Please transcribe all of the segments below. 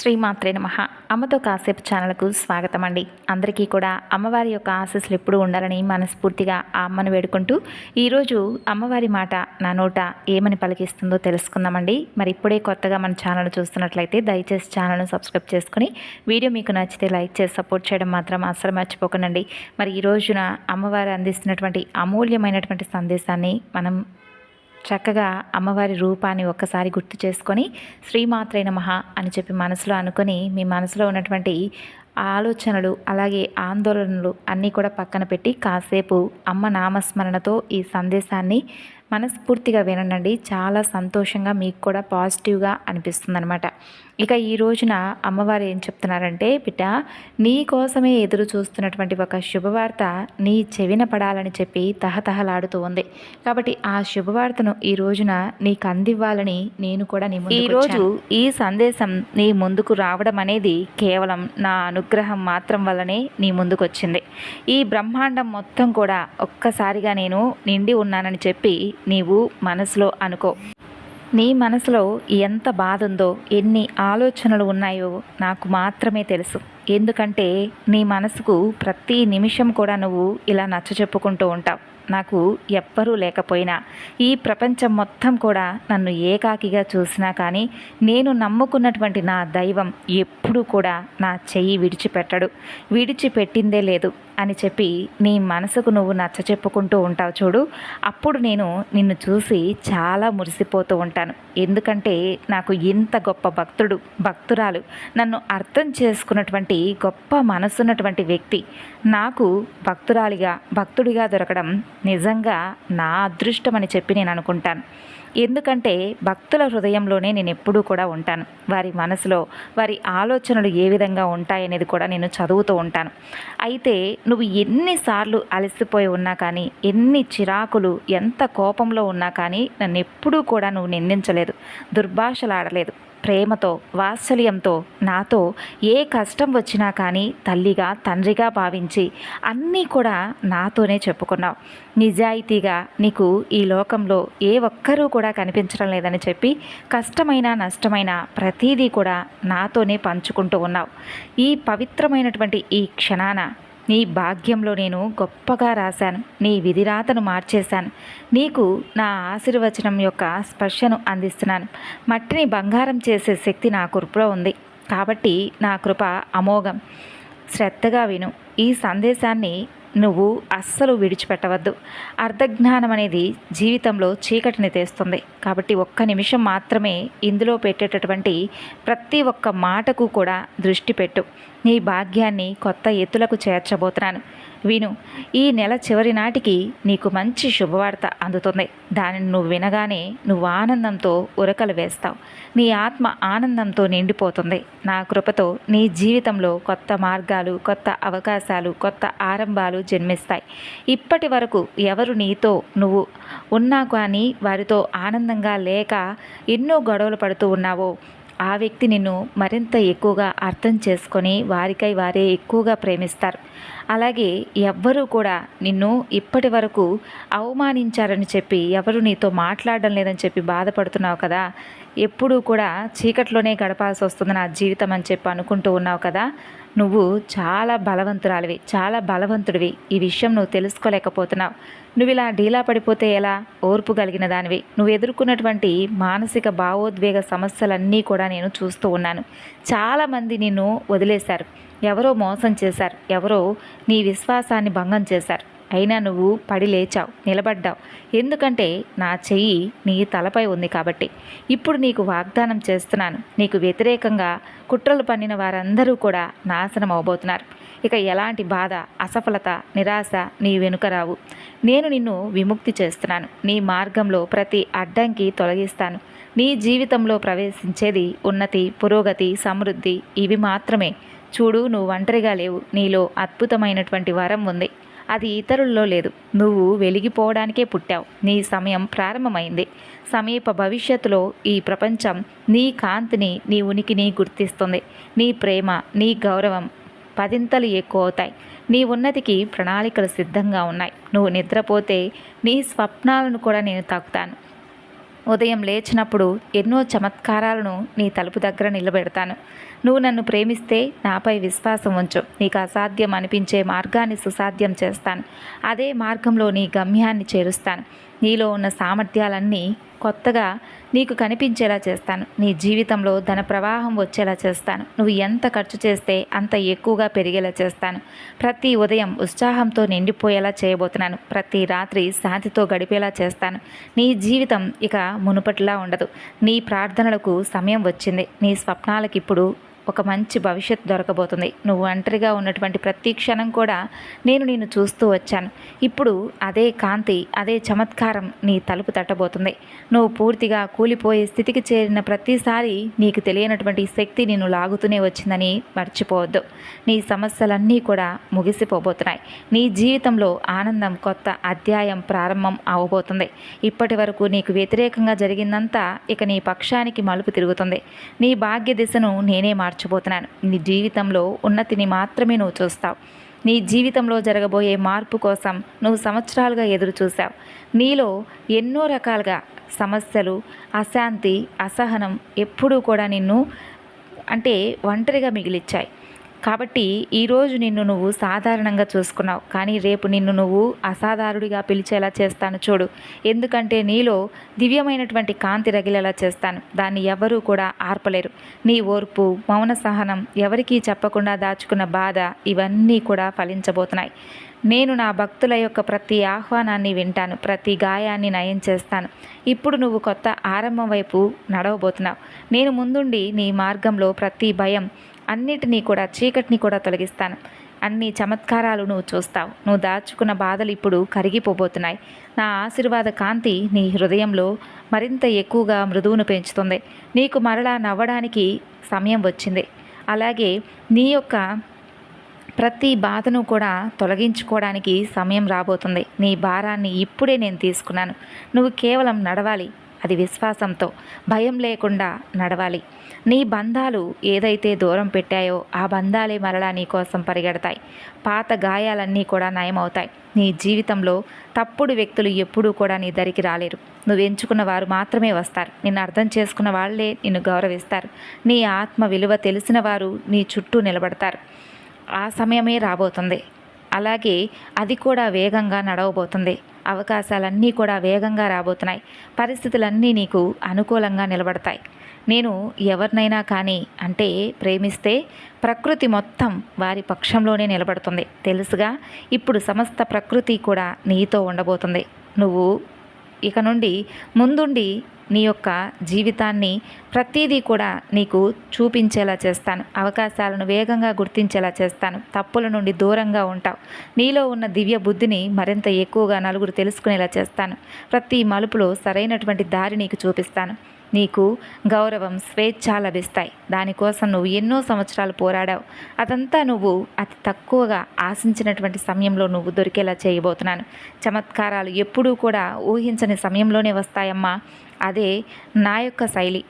శ్రీమాత్రే నమ. అమ్మతో కాసేపు ఛానల్కు స్వాగతం అండి అందరికీ కూడా అమ్మవారి యొక్క ఆశీస్సులు ఎప్పుడూ ఉండాలని మనస్ఫూర్తిగా ఆ అమ్మను వేడుకుంటూ ఈరోజు అమ్మవారి మాట నా నోట ఏమని పలికిస్తుందో తెలుసుకుందామండి. మరి ఇప్పుడే కొత్తగా మన ఛానల్ చూస్తున్నట్లయితే దయచేసి ఛానల్ను సబ్స్క్రైబ్ చేసుకుని వీడియో మీకు నచ్చితే లైక్ చేసి సపోర్ట్ చేయడం మాత్రం అస్సలు మర్చిపోకండి మరి ఈ రోజున అమ్మవారు అందిస్తున్నటువంటి అమూల్యమైనటువంటి సందేశాన్ని మనం చక్కగా అమ్మవారి రూపాన్ని ఒక్కసారి గుర్తు చేసుకొని శ్రీమాత్రే నమః అని చెప్పి మనసులో అనుకొని మీ మనసులో ఉన్నటువంటి ఆలోచనలు అలాగే ఆందోళనలు అన్నీ కూడా పక్కన పెట్టి కాసేపు అమ్మ నామస్మరణతో ఈ సందేశాన్ని మనస్ఫూర్తిగా వినండి చాలా సంతోషంగా మీకు కూడా పాజిటివ్గా అనిపిస్తుంది అనమాట ఇక ఈ రోజున అమ్మవారు ఏం చెప్తున్నారంటే బిడ్డ నీ కోసమే ఎదురు చూస్తున్నటువంటి ఒక శుభవార్త నీ చెవిన పడాలని చెప్పి తహతహలాడుతూ ఉంది. కాబట్టి ఆ శుభవార్తను ఈ రోజున నీకు అందివ్వాలని నేను కూడా నీ ఈ రోజు ఈ సందేశం నీ ముందుకు రావడం అనేది కేవలం నా అనుగ్రహం మాత్రం వల్లనే నీ ముందుకు వచ్చింది ఈ బ్రహ్మాండం మొత్తం కూడా ఒక్కసారిగా నేను నిండి ఉన్నానని చెప్పి నీవు మనసులో అనుకో. నీ మనసులో ఎంత బాధ ఉందో ఎన్ని ఆలోచనలు ఉన్నాయో నాకు మాత్రమే తెలుసు. ఎందుకంటే నీ మనసుకు ప్రతి నిమిషం కూడా నువ్వు ఇలా నచ్చ చెప్పుకుంటూ ఉంటావు. నాకు ఎవ్వరూ లేకపోయినా ఈ ప్రపంచం మొత్తం కూడా నన్ను ఏకాకిగా చూసినా కానీ నేను నమ్ముకున్నటువంటి నా దైవం ఎప్పుడూ కూడా నా చెయ్యి విడిచిపెట్టడు. విడిచిపెట్టిందే లేదు. అని చెప్పి నీ మనసుకు నువ్వు నచ్చ చెప్పుకుంటూ ఉంటావు చూడు. అప్పుడు నేను నిన్ను చూసి చాలా మురిసిపోతూ ఉంటాను. ఎందుకంటే నాకు ఇంత గొప్ప భక్తుడు భక్తురాలు నన్ను అర్థం చేసుకున్నటువంటి గొప్ప మనసున్నటువంటి వ్యక్తి. నాకు భక్తురాలిగా భక్తుడిగా దొరకడం నిజంగా నా అదృష్టం అని చెప్పి నేను అనుకుంటాను. ఎందుకంటే భక్తుల హృదయంలోనే నేను ఎప్పుడూ కూడా ఉంటాను. వారి మనసులో వారి ఆలోచనలు ఏ విధంగా ఉంటాయనేది కూడా నేను చదువుతూ ఉంటాను. అయితే నువ్వు ఎన్నిసార్లు అలసిపోయి ఉన్నా కానీ ఎన్ని చిరాకులు ఎంత కోపంలో ఉన్నా కానీ నన్ను ఎప్పుడూ కూడా నువ్వు నిందించలేదు. దుర్భాషలాడలేదు. ప్రేమతో వాత్సల్యంతో నాతో ఏ కష్టం వచ్చినా కానీ తల్లిగా తండ్రిగా భావించి అన్నీ కూడా నాతోనే చెప్పుకున్నావు. నిజాయితీగా నీకు ఈ లోకంలో ఏ ఒక్కరూ కూడా కనిపించడం లేదని చెప్పి కష్టమైన నష్టమైన ప్రతీదీ కూడా నాతోనే పంచుకుంటూ ఉన్నావు. ఈ పవిత్రమైనటువంటి ఈ క్షణాన నీ భాగ్యంలో నేను గొప్పగా రాశాను. నీ విధిరాతను మార్చేశాను. నీకు నా ఆశీర్వచనం యొక్క స్పర్శను అందిస్తున్నాను. మట్టిని బంగారం చేసే శక్తి నా కృపలో ఉంది. కాబట్టి నా కృప అమోఘం. శ్రద్ధగా విను. ఈ సందేశాన్ని నువ్వు అస్సలు విడిచిపెట్టవద్దు. అర్ధజ్ఞానం అనేది జీవితంలో చీకటిని తెస్తుంది. కాబట్టి ఒక్క నిమిషం మాత్రమే ఇందులో పెట్టేటటువంటి ప్రతి ఒక్క మాటకు కూడా దృష్టి పెట్టు. నీ భాగ్యాన్ని కొత్త ఎత్తులకు చేర్చబోతున్నాను. విను ఈ నెల చివరి నాటికి నీకు మంచి శుభవార్త అందుతుంది. దానిని నువ్వు వినగానే నువ్వు ఆనందంతో ఉరకలు వేస్తావు. నీ ఆత్మ ఆనందంతో నిండిపోతుంది. నా కృపతో నీ జీవితంలో కొత్త మార్గాలు కొత్త అవకాశాలు కొత్త ఆరంభాలు జన్మిస్తాయి. ఇప్పటి వరకు ఎవరు నీతో నువ్వు ఉన్నా కానీ వారితో ఆనందంగా లేక ఎన్నో గొడవలు పడుతూ ఉన్నావో ఆ వ్యక్తి నిన్ను మరింత ఎక్కువగా అర్థం చేసుకొని వారికై వారే ఎక్కువగా ప్రేమిస్తారు. అలాగే ఎవ్వరూ కూడా నిన్ను ఇప్పటి వరకు అవమానించారని చెప్పి ఎవరు నీతో మాట్లాడడం లేదని చెప్పి బాధపడుతున్నావు కదా? ఎప్పుడూ కూడా చీకట్లోనే గడపాల్సి వస్తుంది నా జీవితం అని చెప్పి అనుకుంటూ ఉన్నావు కదా? నువ్వు చాలా బలవంతురాలివి చాలా బలవంతుడివి. ఈ విషయం నువ్వు తెలుసుకోలేకపోతున్నావు. నువ్వు ఇలా డీలా పడిపోతే ఎలా? ఓర్పు కలిగిన దానివి. నువ్వు ఎదుర్కొన్నటువంటి మానసిక భావోద్వేగ సమస్యలన్నీ కూడా నేను చూస్తూ ఉన్నాను. చాలామంది నిన్ను వదిలేశారు. ఎవరో మోసం చేశారు. ఎవరో నీ విశ్వాసాన్ని భంగం చేశారు. అయినా నువ్వు పడి లేచావు నిలబడ్డావు. ఎందుకంటే నా చెయ్యి నీ తలపై ఉంది కాబట్టి. ఇప్పుడు నీకు వాగ్దానం చేస్తున్నాను. నీకు వ్యతిరేకంగా కుట్రలు పన్నిన వారందరూ కూడా నాశనం అవబోతున్నారు. ఇక ఎలాంటి బాధ అసఫలత నిరాశ నీ వెనుక రావు. నేను నిన్ను విముక్తి చేస్తున్నాను. నీ మార్గంలో ప్రతి అడ్డంకి తొలగిస్తాను. నీ జీవితంలో ప్రవేశించేది ఉన్నతి పురోగతి సమృద్ధి ఇవి మాత్రమే. చూడు నువ్వు ఒంటరిగా లేవు. నీలో అద్భుతమైనటువంటి వరం ఉంది. అది ఇతరుల్లో లేదు. నువ్వు వెలిగిపోవడానికే పుట్టావు. నీ సమయం ప్రారంభమైంది. సమీప భవిష్యత్తులో ఈ ప్రపంచం నీ కాంతిని నీ ఉనికిని గుర్తిస్తుంది. నీ ప్రేమ నీ గౌరవం పదింతలు ఎక్కువ అవుతాయి. నీ ఉన్నతికి ప్రణాళికలు సిద్ధంగా ఉన్నాయి. నువ్వు నిద్రపోతే నీ స్వప్నాలను కూడా నేను తాకుతాను. ఉదయం లేచినప్పుడు ఎన్నో చమత్కారాలను నీ తలుపు దగ్గర నిలబెడతాను. నువ్వు నన్ను ప్రేమిస్తే నాపై విశ్వాసం ఉంచు. నీకు అసాధ్యం అనిపించే మార్గాన్ని సుసాధ్యం చేస్తాను. అదే మార్గంలో నీ గమ్యాన్ని చేరుస్తాను. నీలో ఉన్న సామర్థ్యాలన్నీ కొత్తగా నీకు కనిపించేలా చేస్తాను. నీ జీవితంలో ధన ప్రవాహం వచ్చేలా చేస్తాను. నువ్వు ఎంత ఖర్చు చేస్తే అంత ఎక్కువగా పెరిగేలా చేస్తాను. ప్రతి ఉదయం ఉత్సాహంతో నిండిపోయేలా చేయబోతున్నాను. ప్రతి రాత్రి శాంతితో గడిపేలా చేస్తాను. నీ జీవితం ఇక మునుపటిలా ఉండదు. నీ ప్రార్థనలకు సమయం వచ్చింది. నీ స్వప్నాలకు ఇప్పుడు ఒక మంచి భవిష్యత్తు దొరకబోతుంది. నువ్వు ఒంటరిగా ఉన్నటువంటి ప్రతి క్షణం కూడా నేను నిన్ను చూస్తూ వచ్చాను. ఇప్పుడు అదే కాంతి అదే చమత్కారం నీ తలుపు తట్టబోతుంది. నువ్వు పూర్తిగా కూలిపోయే స్థితికి చేరిన ప్రతిసారి నీకు తెలియనటువంటి శక్తి నిన్ను లాగుతూనే వచ్చిందని మర్చిపోవద్దు. నీ సమస్యలన్నీ కూడా ముగిసిపోబోతున్నాయి. నీ జీవితంలో ఆనందం కొత్త అధ్యాయం ప్రారంభం అవబోతుంది. ఇప్పటి వరకు నీకు వ్యతిరేకంగా జరిగిందంతా ఇక నీ పక్షానికి మలుపు తిరుగుతుంది. నీ భాగ్య దిశను నేనే మర్చిపోతున్నాను. నీ జీవితంలో ఉన్నతిని మాత్రమే నువ్వు చూస్తావు. నీ జీవితంలో జరగబోయే మార్పు కోసం నువ్వు సంవత్సరాలుగా ఎదురు చూసావు నీలో ఎన్నో రకాలుగా సమస్యలు అశాంతి అసహనం ఎప్పుడూ కూడా నిన్ను అంటే ఒంటరిగా మిగిలిచ్చాయి. కాబట్టి ఈరోజు నిన్ను నువ్వు సాధారణంగా చూసుకున్నావు. కానీ రేపు నిన్ను నువ్వు అసాధారుడిగా పిలిచేలా చేస్తాను చూడు. ఎందుకంటే నీలో దివ్యమైనటువంటి కాంతి రగిలేలా చేస్తాను. దాన్ని ఎవరూ కూడా ఆర్పలేరు. నీ ఓర్పు మౌన సహనం ఎవరికీ చెప్పకుండా దాచుకున్న బాధ ఇవన్నీ కూడా ఫలించబోతున్నాయి. నేను నా భక్తుల యొక్క ప్రతి ఆహ్వానాన్ని వింటాను. ప్రతి గాయాన్ని నయం చేస్తాను. ఇప్పుడు నువ్వు కొత్త ఆరంభం వైపు నడవబోతున్నావు. నేను ముందుండి నీ మార్గంలో ప్రతి భయం అన్నిటినీ కూడా చీకటిని కూడా తొలగిస్తాను. అన్ని చమత్కారాలు నువ్వు చూస్తావు. నువ్వు దాచుకున్న బాధలు ఇప్పుడు కరిగిపోబోతున్నాయి. నా ఆశీర్వాద కాంతి నీ హృదయంలో మరింత ఎక్కువగా మృదువును పెంచుతుంది. నీకు మరలా నవ్వడానికి సమయం వచ్చింది. అలాగే నీ యొక్క ప్రతి బాధను కూడా తొలగించుకోవడానికి సమయం రాబోతుంది. నీ భారాన్ని ఇప్పుడే నేను తీసుకున్నాను. నువ్వు కేవలం నడవాలి. అది విశ్వాసంతో. భయం లేకుండా నడవాలి. నీ బంధాలు ఏదైతే దూరం పెట్టాయో ఆ బంధాలే మరలా నీకోసం పరిగెడతాయి. పాత గాయాలన్నీ కూడా నయమవుతాయి. నీ జీవితంలో తప్పుడు వ్యక్తులు ఎప్పుడూ కూడా నీ దరికి రాలేరు. నువ్వు ఎంచుకున్న వారు మాత్రమే వస్తారు. నిన్ను అర్థం చేసుకున్న వాళ్ళే నిన్ను గౌరవిస్తారు. నీ ఆత్మ విలువ తెలిసిన వారు నీ చుట్టూ నిలబడతారు. ఆ సమయమే రాబోతుంది. అలాగే అది కూడా వేగంగా నడవబోతుంది. అవకాశాలన్నీ కూడా వేగంగా రాబోతున్నాయి. పరిస్థితులన్నీ నీకు అనుకూలంగా నిలబడతాయి. నేను ఎవరినైనా కానీ అంటే ప్రేమిస్తే ప్రకృతి మొత్తం వారి పక్షంలోనే నిలబడుతుంది. తెలుసుగా? ఇప్పుడు సమస్త ప్రకృతి కూడా నీతో ఉండబోతుంది. నువ్వు ఇక నుండి ముందుండి నీ యొక్క జీవితాన్ని ప్రతీదీ కూడా నీకు చూపించేలా చేస్తాను. అవకాశాలను వేగంగా గుర్తించేలా చేస్తాను. తప్పుల నుండి దూరంగా ఉంటావు. నీలో ఉన్న దివ్య బుద్ధిని మరింత ఎక్కువగా నలుగురు తెలుసుకునేలా చేస్తాను. ప్రతి మలుపులో సరైనటువంటి దారి నీకు చూపిస్తాను. నీకు గౌరవం స్వేచ్ఛ లభిస్తాయి. దానికోసం నువ్వు ఎన్నో సంవత్సరాలు పోరాడావు. అదంతా నువ్వు అతి తక్కువగా ఆశించినటువంటి సమయంలో నువ్వు దొరికేలా చేయబోతున్నాను. చమత్కారాలు ఎప్పుడూ కూడా ఊహించని సమయంలోనే వస్తాయమ్మా. అదే నా యొక్క శైలి.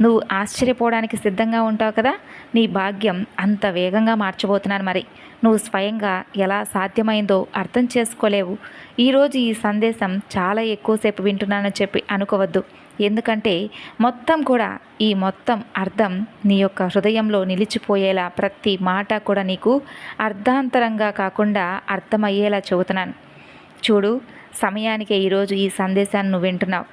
నువ్వు ఆశ్చర్యపోవడానికి సిద్ధంగా ఉంటావు కదా? నీ భాగ్యం అంత వేగంగా మార్చబోతున్నాను మరి. నువ్వు స్వయంగా ఎలా సాధ్యమైందో అర్థం చేసుకోలేవు. ఈరోజు ఈ సందేశం చాలా ఎక్కువసేపు వింటున్నానని చెప్పి అనుకోవద్దు. ఎందుకంటే మొత్తం కూడా ఈ మొత్తం అర్థం నీ యొక్క హృదయంలో నిలిచిపోయేలా ప్రతి మాట కూడా నీకు అర్థాంతరంగా కాకుండా అర్థమయ్యేలా చెబుతున్నాను. చూడు సమయానికే ఈరోజు ఈ సందేశాన్ని నువ్వు వింటున్నావు.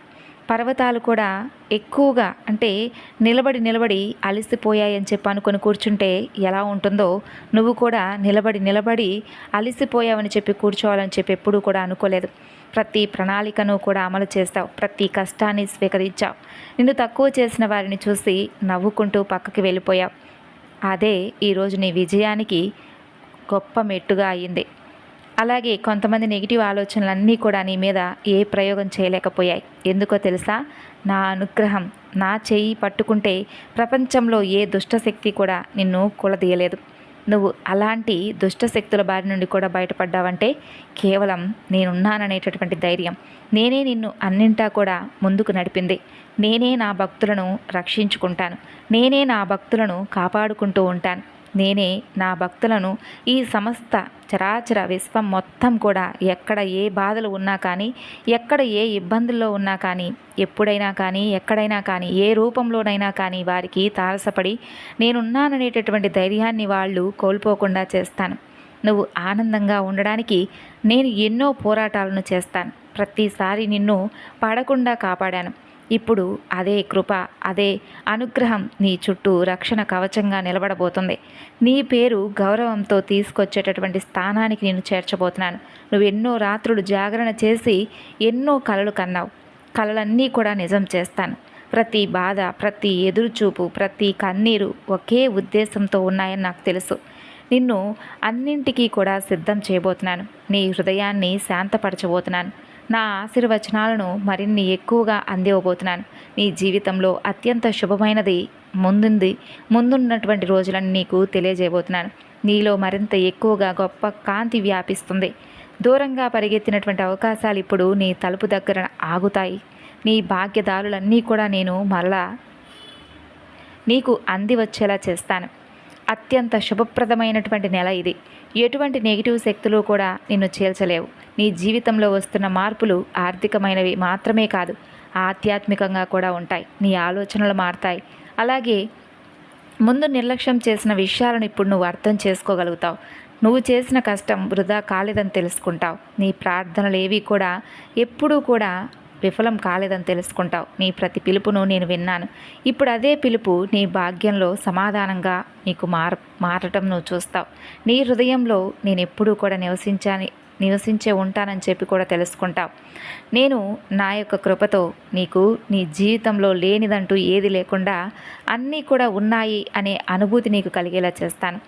పర్వతాలు కూడా ఎక్కువగా అంటే నిలబడి నిలబడి అలసిపోయాయని చెప్పి అనుకొని కూర్చుంటే ఎలా ఉంటుందో నువ్వు కూడా నిలబడి నిలబడి అలసిపోయావని చెప్పి కూర్చోవాలని చెప్పి ఎప్పుడూ కూడా అనుకోలేదు. ప్రతి ప్రణాళికను కూడా అమలు చేస్తావు. ప్రతి కష్టాన్ని స్వీకరించావు. నిన్ను తక్కువ చేసిన వారిని చూసి నవ్వుకుంటూ పక్కకి వెళ్ళిపోయావు. అదే ఈరోజు నీ విజయానికి గొప్ప మెట్టుగా అయింది. అలాగే కొంతమంది నెగిటివ్ ఆలోచనలన్నీ కూడా నీ మీద ఏ ప్రయోగం చేయలేకపోయాయి. ఎందుకో తెలుసా? నా అనుగ్రహం నా చేయి పట్టుకుంటే ప్రపంచంలో ఏ దుష్టశక్తి కూడా నిన్ను కులదీయలేదు. నువ్వు అలాంటి దుష్ట శక్తుల బారి నుండి కూడా బయటపడ్డావంటే కేవలం నేనున్నాననేటటువంటి ధైర్యం. నేనే నిన్ను అన్నింటా కూడా ముందుకు నడిపింది. నేనే నా భక్తులను రక్షించుకుంటాను. నేనే నా భక్తులను కాపాడుకుంటూ ఉంటాను. నేనే నా భక్తులను ఈ సమస్త చరాచర విశ్వం మొత్తం కూడా ఎక్కడ ఏ బాధలు ఉన్నా కానీ ఎక్కడ ఏ ఇబ్బందుల్లో ఉన్నా కానీ ఎప్పుడైనా కానీ ఎక్కడైనా కానీ ఏ రూపంలోనైనా కానీ వారికి తారసపడి నేనున్నాననేటటువంటి ధైర్యాన్ని వాళ్ళు కోల్పోకుండా చేస్తాను. నువ్వు ఆనందంగా ఉండడానికి నేను ఎన్నో పోరాటాలను చేస్తాను. ప్రతిసారి నిన్ను పడకుండా కాపాడాను. ఇప్పుడు అదే కృప అదే అనుగ్రహం నీ చుట్టూ రక్షణ కవచంగా నిలబడబోతుంది. నీ పేరు గౌరవంతో తీసుకొచ్చేటటువంటి స్థానానికి నేను చేర్చబోతున్నాను. నువ్వు ఎన్నో రాత్రులు జాగరణ చేసి ఎన్నో కలలు కన్నావు. కలలన్నీ కూడా నిజం చేస్తాను. ప్రతి బాధ ప్రతి ఎదురుచూపు ప్రతి కన్నీరు ఒకే ఉద్దేశంతో ఉన్నాయని నాకు తెలుసు. నిన్ను అన్నింటికీ కూడా సిద్ధం చేయబోతున్నాను. నీ హృదయాన్ని శాంతపరచబోతున్నాను. నా ఆశీర్వచనాలను మరిన్ని ఎక్కువగా అందివ్వబోతున్నాను నీ జీవితంలో అత్యంత శుభమైనది ముందుంది ముందున్నటువంటి రోజులను నీకు తెలియజేయబోతున్నాను. నీలో మరింత ఎక్కువగా గొప్ప కాంతి వ్యాపిస్తుంది. దూరంగా పరిగెత్తినటువంటి అవకాశాలు ఇప్పుడు నీ తలుపు దగ్గర ఆగుతాయి. నీ భాగ్యదారులన్నీ కూడా నేను మరలా నీకు అంది వచ్చేలా చేస్తాను. అత్యంత శుభప్రదమైనటువంటి నెల ఇది. ఎటువంటి నెగిటివ్ శక్తులు కూడా నిన్ను చేల్చలేవు. నీ జీవితంలో వస్తున్న మార్పులు ఆర్థికమైనవి మాత్రమే కాదు ఆధ్యాత్మికంగా కూడా ఉంటాయి. నీ ఆలోచనలు మారుతాయి. అలాగే ముందు నిర్లక్ష్యం చేసిన విషయాలను ఇప్పుడు నువ్వు అర్థం చేసుకోగలుగుతావు. నువ్వు చేసిన కష్టం వృధా కాలేదని తెలుసుకుంటావు. నీ ప్రార్థనలు ఏవి కూడా ఎప్పుడూ కూడా విఫలం కాలేదని తెలుసుకుంటావు. నీ ప్రతి పిలుపును నేను విన్నాను. ఇప్పుడు అదే పిలుపు నీ భాగ్యంలో సమాధానంగా నీకు మార మారటం నువ్వు చూస్తావు. నీ హృదయంలో నేను ఎప్పుడూ కూడా నివసించాను నివసించే ఉంటానని చెప్పి కూడా తెలుసుకుంటావు నేను నా యొక్క కృపతో నీకు నీ జీవితంలో లేనిదంటూ ఏది లేకుండా అన్నీ కూడా ఉన్నాయి అనే అనుభూతి నీకు కలిగేలా చేస్తాను.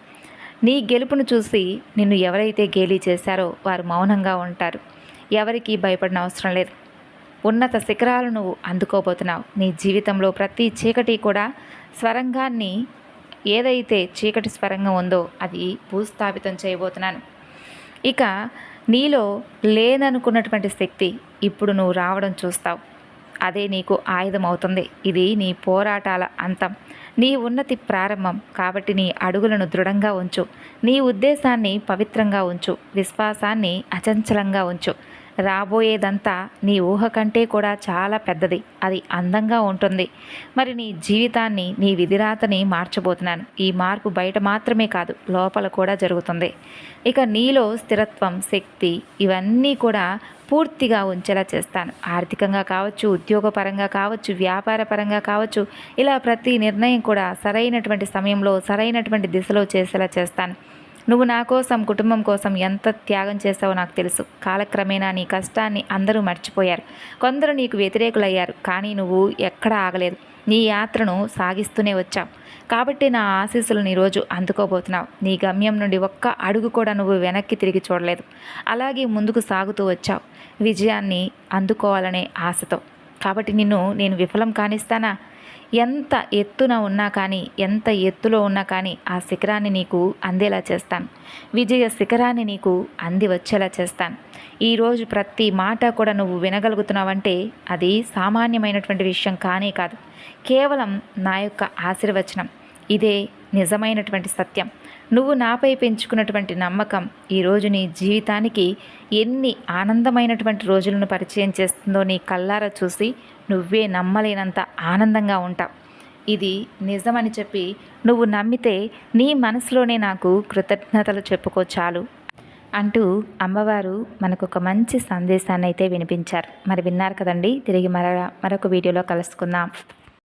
నీ గెలుపును చూసి నిన్ను ఎవరైతే గేలీ చేశారో వారు మౌనంగా ఉంటారు. ఎవరికీ భయపడిన అవసరం లేదు. ఉన్నత శిఖరాలను నువ్వు అందుకోబోతున్నావు. నీ జీవితంలో ప్రతి చీకటి కూడా స్వరంగాన్ని ఏదైతే చీకటి స్వరంగం ఉందో అది భూస్థాపితం చేయబోతున్నాను. ఇక నీలో లేదనుకున్నటువంటి శక్తి ఇప్పుడు నువ్వు రావడం చూస్తావు. అదే నీకు ఆయుధం అవుతుంది ఇది నీ పోరాటాల అంతం. నీ ఉన్నతి ప్రారంభం. కాబట్టి నీ అడుగులను దృఢంగా ఉంచు. నీ ఉద్దేశాన్ని పవిత్రంగా ఉంచు. విశ్వాసాన్ని అచంచలంగా ఉంచు. రాబోయేదంతా నీ ఊహ కంటే కూడా చాలా పెద్దది. అది అందంగా ఉంటుంది. మరి నీ జీవితాన్ని నీ విధిరాతని మార్చబోతున్నాను. ఈ మార్పు బయట మాత్రమే కాదు లోపల కూడా జరుగుతుంది. ఇక నీలో స్థిరత్వం శక్తి ఇవన్నీ కూడా పూర్తిగా ఉంచేలా చేస్తాను. ఆర్థికంగా కావచ్చు ఉద్యోగపరంగా కావచ్చు వ్యాపారపరంగా కావచ్చు ఇలా ప్రతి నిర్ణయం కూడా సరైనటువంటి సమయంలో సరైనటువంటి దిశలో చేసేలా చేస్తాను. నువ్వు నా కోసం కుటుంబం కోసం ఎంత త్యాగం చేసావో నాకు తెలుసు. కాలక్రమేణా నీ కష్టాన్ని అందరూ మర్చిపోయారు. కొందరు నీకు వ్యతిరేకులయ్యారు కానీ నువ్వు ఎక్కడ ఆగలేదు. నీ యాత్రను సాగిస్తూనే వచ్చావు. కాబట్టి నా ఆశీస్సులను ఈరోజు అందుకోబోతున్నావు. నీ గమ్యం నుండి ఒక్క అడుగు కూడా నువ్వు వెనక్కి తిరిగి చూడలేదు. అలాగే ముందుకు సాగుతూ వచ్చావు. విజయాన్ని అందుకోవాలనే ఆశతో. కాబట్టి నిన్ను నేను విఫలం కానిస్తానా? ఎంత ఎత్తున ఉన్నా కానీ ఎంత ఎత్తులో ఉన్నా కానీ ఆ శిఖరాన్ని నీకు అందేలా చేస్తాను. విజయ శిఖరాన్ని నీకు అంది వచ్చేలా చేస్తాను ఈరోజు ప్రతి మాట కూడా నువ్వు వినగలుగుతున్నావంటే అది సామాన్యమైనటువంటి విషయం కానే కాదు. కేవలం నా యొక్క ఆశీర్వచనం. ఇదే నిజమైనటువంటి సత్యం. నువ్వు నాపై పెంచుకున్నటువంటి నమ్మకం ఈరోజు నీ జీవితానికి ఎన్ని ఆనందమైనటువంటి రోజులను పరిచయం చేస్తుందో నీ కల్లారా చూసి నువ్వే నమ్మలేనంత ఆనందంగా ఉంటావు. ఇది నిజమని చెప్పి నువ్వు నమ్మితే నీ మనసులోనే నాకు కృతజ్ఞతలు చెప్పుకో చాలు. అంటూ అమ్మవారు మనకు ఒక మంచి సందేశాన్ని అయితే వినిపించారు. మరి విన్నారు కదండి? తిరిగి మర మరొక వీడియోలో కలుసుకుందాం.